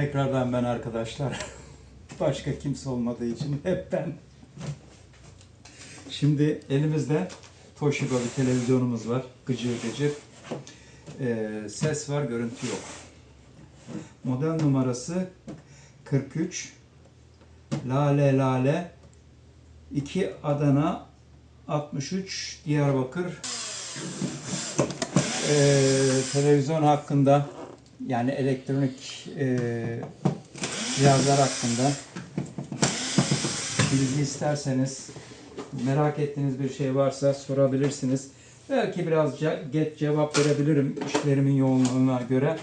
Tekrardan ben arkadaşlar. Başka kimse olmadığı için hep ben. Şimdi elimizde Toshiba bir televizyonumuz var. Gıcır gıcır. Ee, ses var, görüntü yok. Model numarası 43 Lale Lale 2 Adana 63 Diyarbakır Ee, televizyon hakkında yani elektronik e, cihazlar hakkında bilgi isterseniz merak ettiğiniz bir şey varsa sorabilirsiniz. Belki biraz ce- geç cevap verebilirim işlerimin yoğunluğuna göre.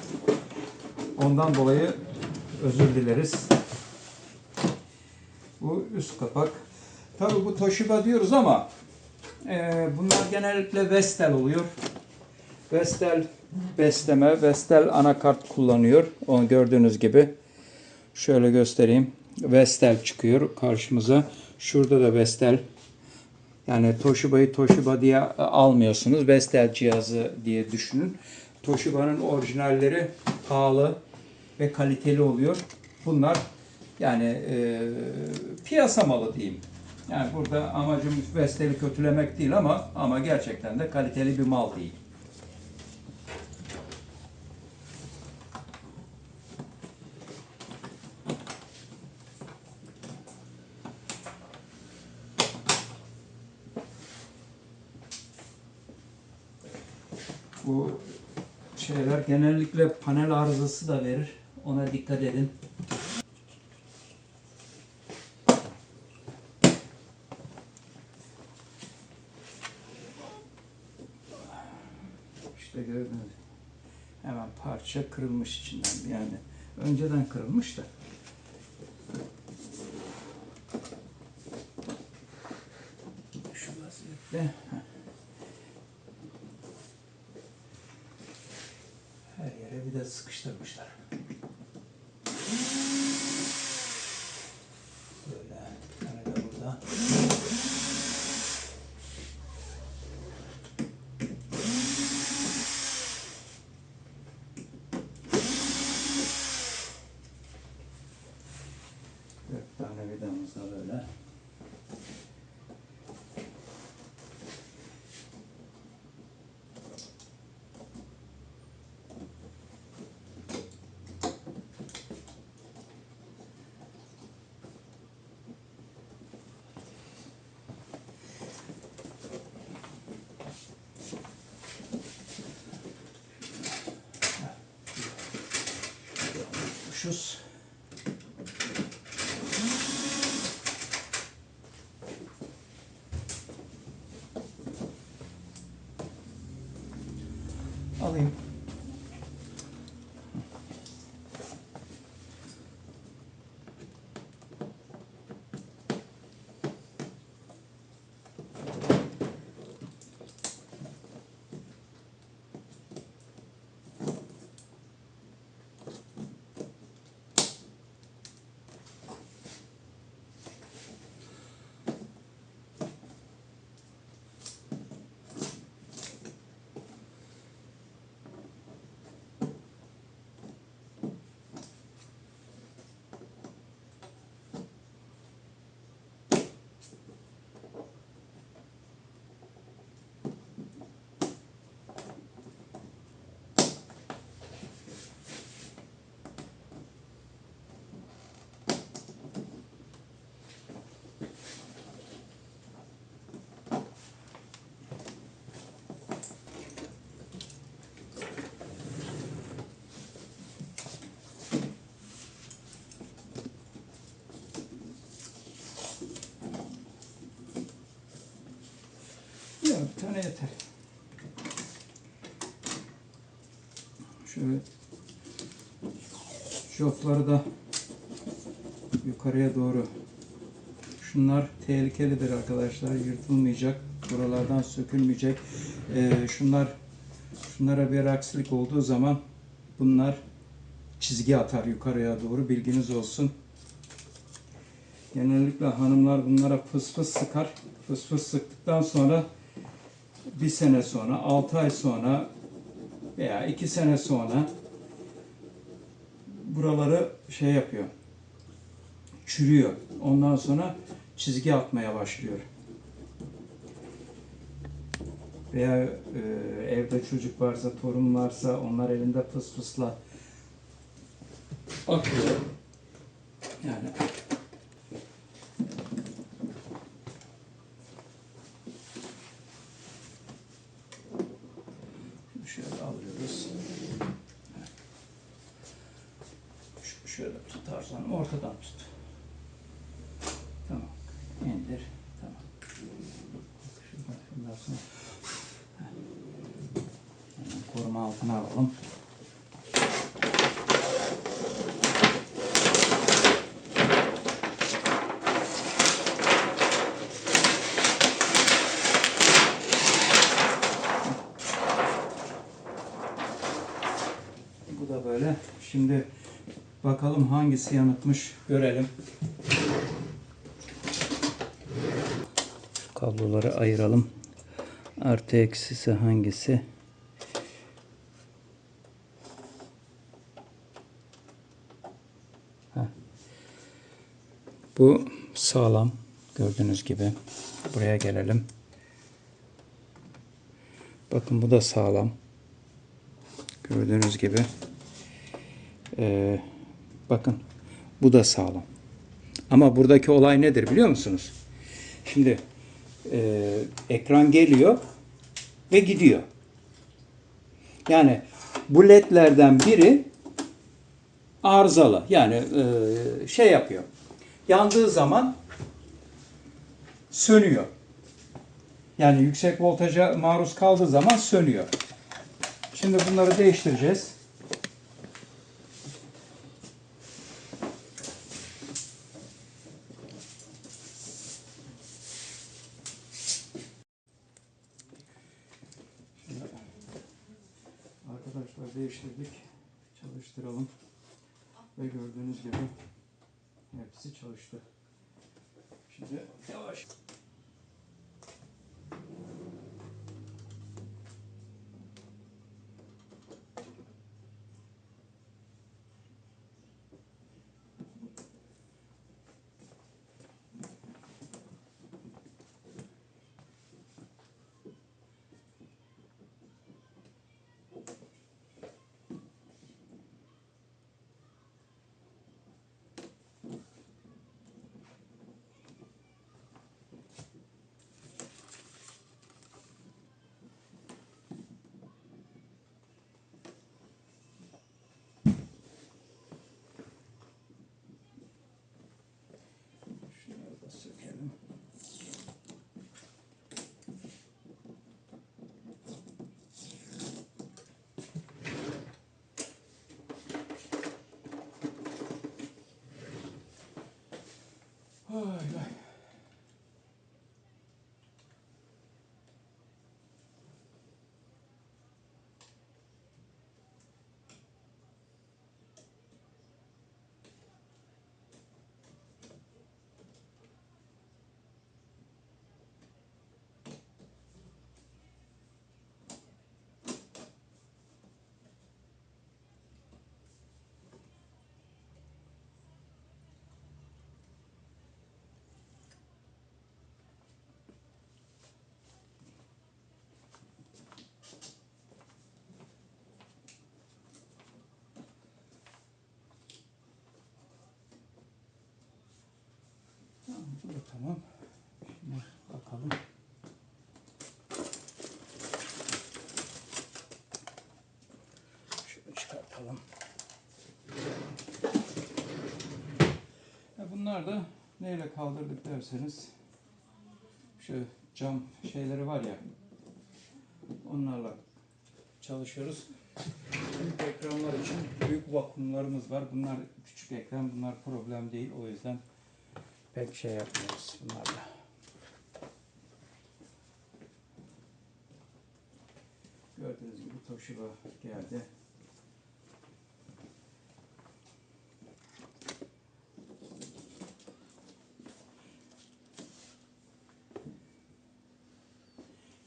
Ondan dolayı özür dileriz. Bu üst kapak. Tabii bu Toshiba diyoruz ama e, bunlar genellikle Vestel oluyor. Vestel besleme, Vestel anakart kullanıyor. Onu gördüğünüz gibi. Şöyle göstereyim. Vestel çıkıyor karşımıza. Şurada da Vestel. Yani Toshiba'yı Toshiba diye almıyorsunuz. Vestel cihazı diye düşünün. Toshiba'nın orijinalleri pahalı ve kaliteli oluyor. Bunlar yani e, piyasa malı diyeyim. Yani burada amacım Vestel'i kötülemek değil ama ama gerçekten de kaliteli bir mal değil. Bu şeyler genellikle panel arızası da verir. Ona dikkat edin. İşte gördünüz. Hemen parça kırılmış içinden yani. Önceden kırılmış da. Şu vaziyette. heh. Her yere bir de sıkıştırmışlar. Böyle. Bir tane de burada. Dört ganchos. Ali bir tane yeter. Şöyle jopları da yukarıya doğru. Şunlar tehlikelidir arkadaşlar. Yırtılmayacak. Buralardan sökülmeyecek. Ee, şunlar şunlara bir aksilik olduğu zaman bunlar çizgi atar yukarıya doğru. Bilginiz olsun. Genellikle hanımlar bunlara fıs fıs sıkar. Fıs fıs sıktıktan sonra bir sene sonra, altı ay sonra veya iki sene sonra buraları şey yapıyor. Çürüyor. Ondan sonra çizgi atmaya başlıyor. Veya e, evde çocuk varsa, torun varsa onlar elinde fıs fısla atıyor. Yani Şunu şöyle alıyoruz. Şu şöyle tutarsan ortadan tut. Tamam. İndir. Tamam. Şundan koruma altına alalım. Bu da böyle. Şimdi bakalım hangisi yanıtmış görelim. Kabloları ayıralım. Artı eksisi hangisi? Bu sağlam. Gördüğünüz gibi. Buraya gelelim. Bakın bu da sağlam. Gördüğünüz gibi. Ee, bakın bu da sağlam. Ama buradaki olay nedir biliyor musunuz? Şimdi e, ekran geliyor ve gidiyor. Yani bu ledlerden biri arızalı. Yani e, şey yapıyor. Yandığı zaman sönüyor. Yani yüksek voltaja maruz kaldığı zaman sönüyor. Şimdi bunları değiştireceğiz. Şimdi Arkadaşlar değiştirdik. Çalıştıralım. Ve gördüğünüz gibi hepsi çalıştı. Şimdi yavaş. Şunları da sökelim. Ay, ay. Tamam, bu da tamam. Şimdi bakalım. Şunu çıkartalım. Bunlar da neyle kaldırdık derseniz şu cam şeyleri var ya onlarla çalışıyoruz. Büyük ekranlar için büyük vakumlarımız var. Bunlar küçük ekran, bunlar problem değil. O yüzden pek şey yapmıyoruz bunlarla. Gördüğünüz gibi Toshiba geldi.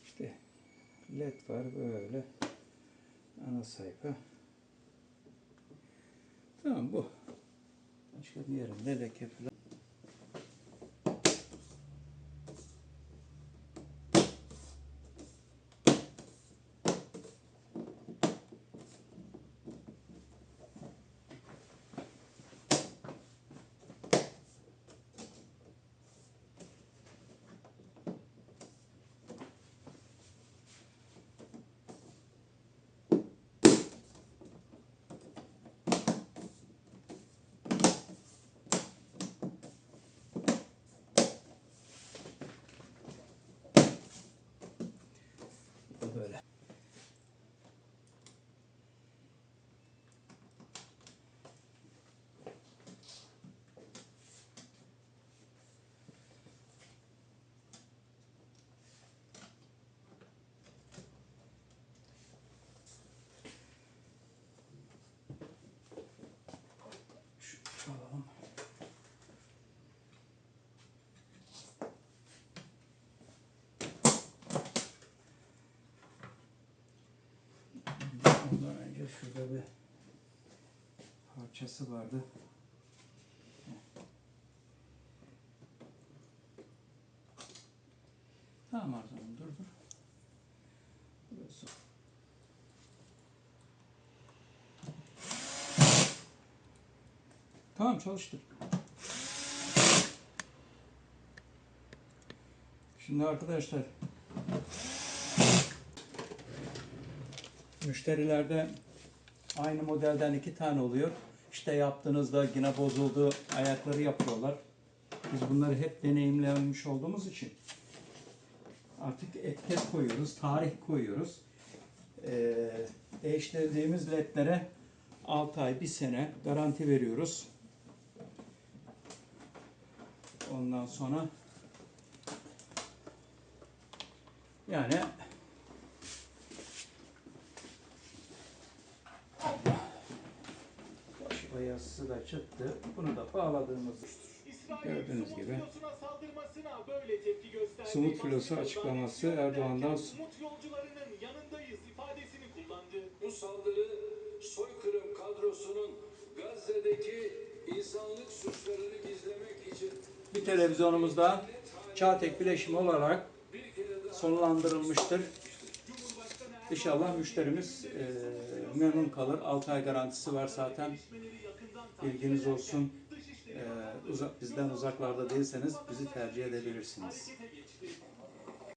İşte led var böyle ana sayfa. Tamam bu. Başka bir yerinde leke falan. Bu böyle. Şu alalım. Şurada bir parçası vardı. Tamam Arzum dur dur. Burası. Tamam çalıştır. Şimdi arkadaşlar müşterilerde aynı modelden iki tane oluyor. İşte yaptığınızda yine bozuldu, ayakları yapıyorlar. Biz bunları hep deneyimlemiş olduğumuz için artık etiket koyuyoruz, tarih koyuyoruz. Ee, değiştirdiğimiz ledlere 6 ay, 1 sene garanti veriyoruz. Ondan sonra yani bayası da çıktı. Bunu da bağladığımız Gördüğünüz gibi. Sumut filosu açıklaması Erdoğan'dan Umut yolcularının yanındayız ifadesini kullandı. Bu saldırı soykırım kadrosunun Gazze'deki insanlık suçlarını gizlemek için bir televizyonumuzda Çağtek bileşimi olarak sonlandırılmıştır. İnşallah müşterimiz e, memnun kalır. 6 ay garantisi var zaten. Bilginiz olsun. E, uzak, bizden uzaklarda değilseniz bizi tercih edebilirsiniz.